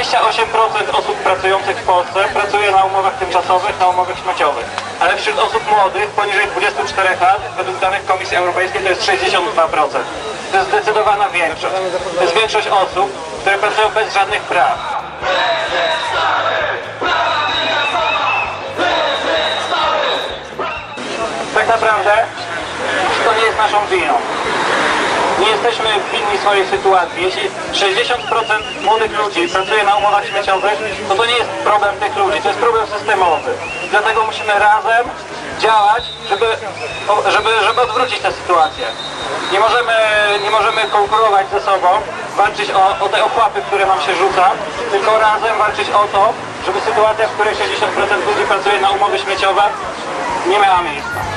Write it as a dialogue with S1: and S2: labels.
S1: 28% osób pracujących w Polsce pracuje na umowach tymczasowych, na umowach śmieciowych. Ale wśród osób młodych poniżej 24 lat, według danych Komisji Europejskiej, to jest 62%. To jest zdecydowana większość. To jest większość osób, które pracują bez żadnych praw. Tak naprawdę to nie jest naszą winą. Nie jesteśmy winni swojej sytuacji. Jeśli 60% młodych ludzi pracuje na umowach śmieciowych, to to nie jest problem tych ludzi, to jest problem systemowy. Dlatego musimy razem działać, żeby, żeby, żeby odwrócić tę sytuację. Nie możemy, nie możemy konkurować ze sobą, walczyć o, o te ochłapy, które nam się rzuca, tylko razem walczyć o to, żeby sytuacja, w której 60% ludzi pracuje na umowy śmieciowe, nie miała miejsca.